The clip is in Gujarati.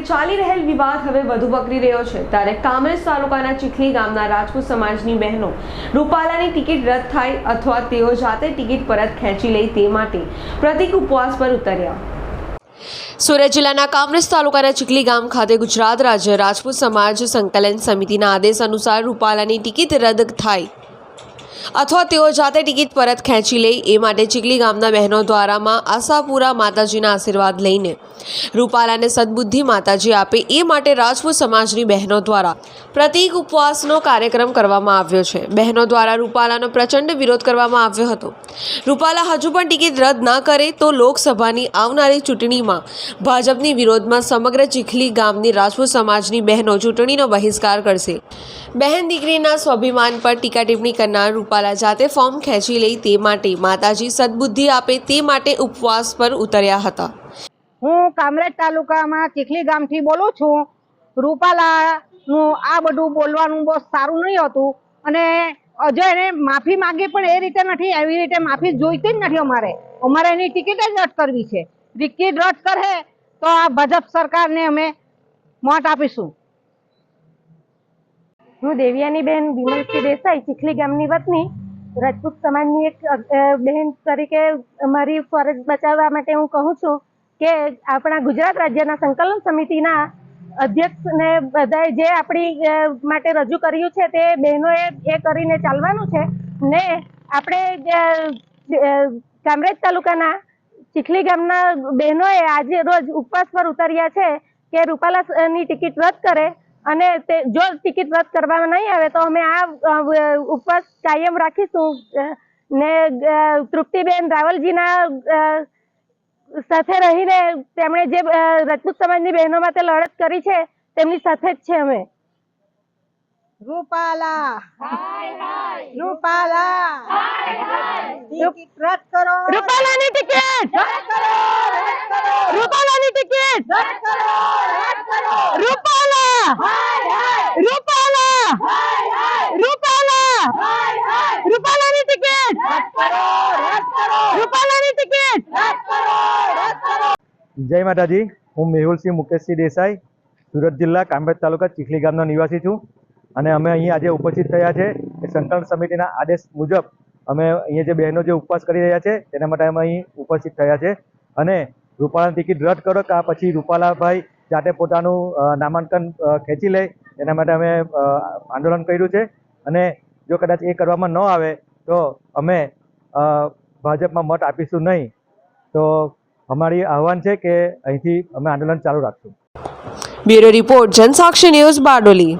ચાલી રહેલ વિવાદ હવે વધુ વકરી રહ્યો છે. ત્યારે કામરેજ તાલુકાના ચીખલી ગામના રાજપૂત સમાજની બહેનો રૂપાલાની ટિકિટ રદ થાય અથવા તેઓ જાતે ટિકિટ પરત ખેંચી લે તે માટે પ્રતિક ઉપવાસ પર ઉતર્યા. સુરત જિલ્લાના કામરેજ તાલુકાના ચીખલી ગામ ખાતે ગુજરાત રાજ્ય રાજપૂત સમાજ સંકલન સમિતિના આદેશ અનુસાર રૂપાલાની ટિકિટ રદ થાય. અથવા તેઓ જાતે ટિકિટ પરત ખેંચી લે, એ માટે ચીખલી ગામના બહેનો દ્વારામાં આશાપુરા માતાજીના આશીર્વાદ લઈને રૂપાલાને સદબુદ્ધિ માતાજી આપે, એ માટે રાજપૂત સમાજની બહેનો દ્વારા પ્રતિક ઉપવાસનો કાર્યક્રમ કરવામાં આવ્યો છે. બહેનો દ્વારા રૂપાલાનો પ્રચંડ વિરોધ કરવામાં આવ્યો હતો. રૂપાલા હજુ પણ ટિકિટ રદ ના કરે તો લોકસભાની આવનારી ચૂંટણીમાં ભાજપની વિરોધમાં સમગ્ર ચીખલી ગામની રાજપૂત સમાજની બહેનો ચૂંટણીનો બહિષ્કાર કરશે. બહેન દીકરીના સ્વાભિમાન પર ટીકા ટિપ્પણી કરનાર રૂપાલા જાતે ફોર્મ ખેંચી લે તે માટે માતાજી સદબુદ્ધિ આપે તે માટે ઉપવાસ પર ઉતર્યા હતા. હું કામરેજ તાલુકામાં ચીખલી ગામથી બોલું છું. રૂપાલાનું આ બધું બોલવાનું બહુ સારું નહીં હતું. અને હજુ એને માફી માંગી પણ એ રીતે નથી, એવી રીતે માફી જોઈતી જ નથી અમારે. અમારે એની ટિકિટ જ રદ કરવી છે. ટિકિટ રદ કરે તો આ ભાજપ સરકારને અમે મત આપીશું. હું દેવિયાની બહેન વિમલસિંહ દેસાઈ, ચીખલી ગામની વતની, રાજપૂત સમાજની એક બહેન તરીકે મારી ફરજ બચાવવા માટે હું કહું છું કે આપણા ગુજરાત રાજ્યના સંકલન સમિતિના અધ્યક્ષને બધાએ જે આપણી માટે રજૂ કર્યું છે તે બહેનોએ એ કરીને ચાલવાનું છે ને આપણે કામરેજ તાલુકાના ચીખલી ગામના બહેનોએ આજે રોજ ઉપવાસ પર ઉતર્યા છે કે રૂપાલાની ટિકિટ રદ કરે અને તે જો ટિકિટ રદ કરવામાં નહીં આવે તો અમે આ ઉપવાસ કાયમ રાખીશું. ને તૃપ્તિબેન રાવલજીના સાથે રહીને તેમણે જે રાજપૂત સમાજની બહેનો માટે લડત કરી છે તેમની સાથે જ છે અમે. રૂપાલા. રૂપાલા. ટિકિટ રદ કરો. રૂપાલાની ટિકિટ! રૂપાલાની ટિકિટ! રૂપાલા રૂપાલા! રૂપાલા! રૂપાલાની ટિકિટ! રૂપાલાની ટિકિટ! જય માતાજી હું મેહુલસિંહ મુકેશસિંહ દેસાઈ સુરત જિલ્લા કામરેજ તાલુકા ચીખલી ગામનો નિવાસી છું. અને અમે અહીં આજે ઉપસ્થિત થયા છે એ સંકલન સમિતિના આદેશ મુજબ અમે અહીંયા જે બહેનો જે ઉપવાસ કરી રહ્યા છે તેના માટે અમે અહીં ઉપસ્થિત થયા છે. અને રૂપાલાની ટિકિટ રદ કરો કાં પછી રૂપાલાભાઈ જાતે પોતાનું નામાંકન ખેંચી લે. એના માટે અમે આંદોલન કર્યું છે. અને જો કદાચ એ કરવામાં ન આવે, તો અમે ભાજપમાં મત આપીશું નહીં. તો અમારી આહવાન છે કે અહીંથી અમે આંદોલન ચાલુ રાખશું. Bureau report, Jansakshi news Bardoli.